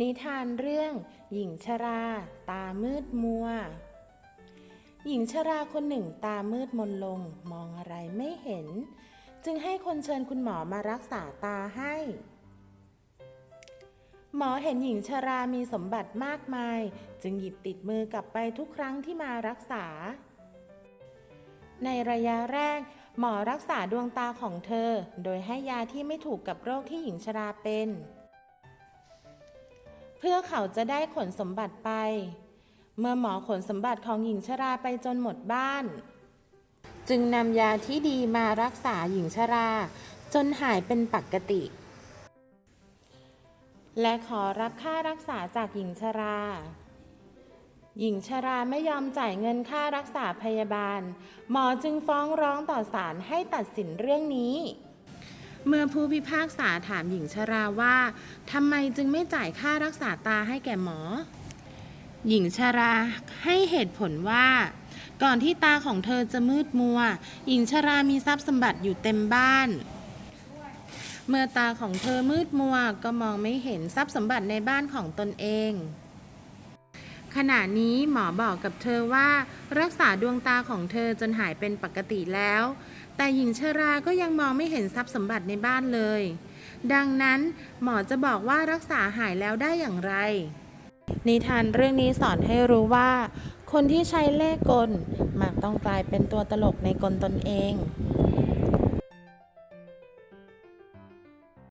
นิทานเรื่อง หญิงชรา ตามืดมัว หญิงชราคนหนึ่งตามืดมนลงมองอะไรไม่เห็น จึงให้คนเชิญคุณหมอมารักษาตาให้ หมอเห็นหญิงชรามีสมบัติมากมาย จึงหยิบติดมือกลับไปทุกครั้งที่มารักษา ในระยะแรก หมอรักษาดวงตาของเธอ โดยให้ยาที่ไม่ถูกกับโรคที่หญิงชราเป็น เพื่อเขาจะได้ขนสมบัติไป เมื่อหมอขนสมบัติของหญิงชราไปจนหมดบ้าน จึงนำยาที่ดีมารักษาหญิงชรา จนหายเป็นปกติ และขอรับค่ารักษาจากหญิงชรา หญิงชราไม่ยอมจ่ายเงินค่ารักษาพยาบาล หมอจึงฟ้องร้องต่อศาลให้ตัดสินเรื่องนี้ เมื่อผู้พิพากษาถามหญิงชราว่าทำไมจึงไม่จ่ายค่ารักษาตาให้แก่หมอ หญิงชราให้เหตุผลว่า ก่อนที่ตาของเธอจะมืดมัว หญิงชรามีทรัพย์สมบัติอยู่เต็มบ้าน เมื่อตาของเธอมืดมัวก็มองไม่เห็นทรัพย์สมบัติในบ้านของตนเอง ขณะนี้หมอบอกกับเธอว่า รักษาดวงตาของเธอจนหายเป็นปกติแล้ว แต่หญิงชราก็ยังมองไม่เห็นทรัพย์สมบัติในบ้านเลย ดังนั้นหมอจะบอกว่ารักษาหายแล้วได้อย่างไร นิทานเรื่องนี้สอนให้รู้ว่า คนที่ใช้เล่ห์กลมักต้องกลายเป็นตัวตลกในกลตนเอง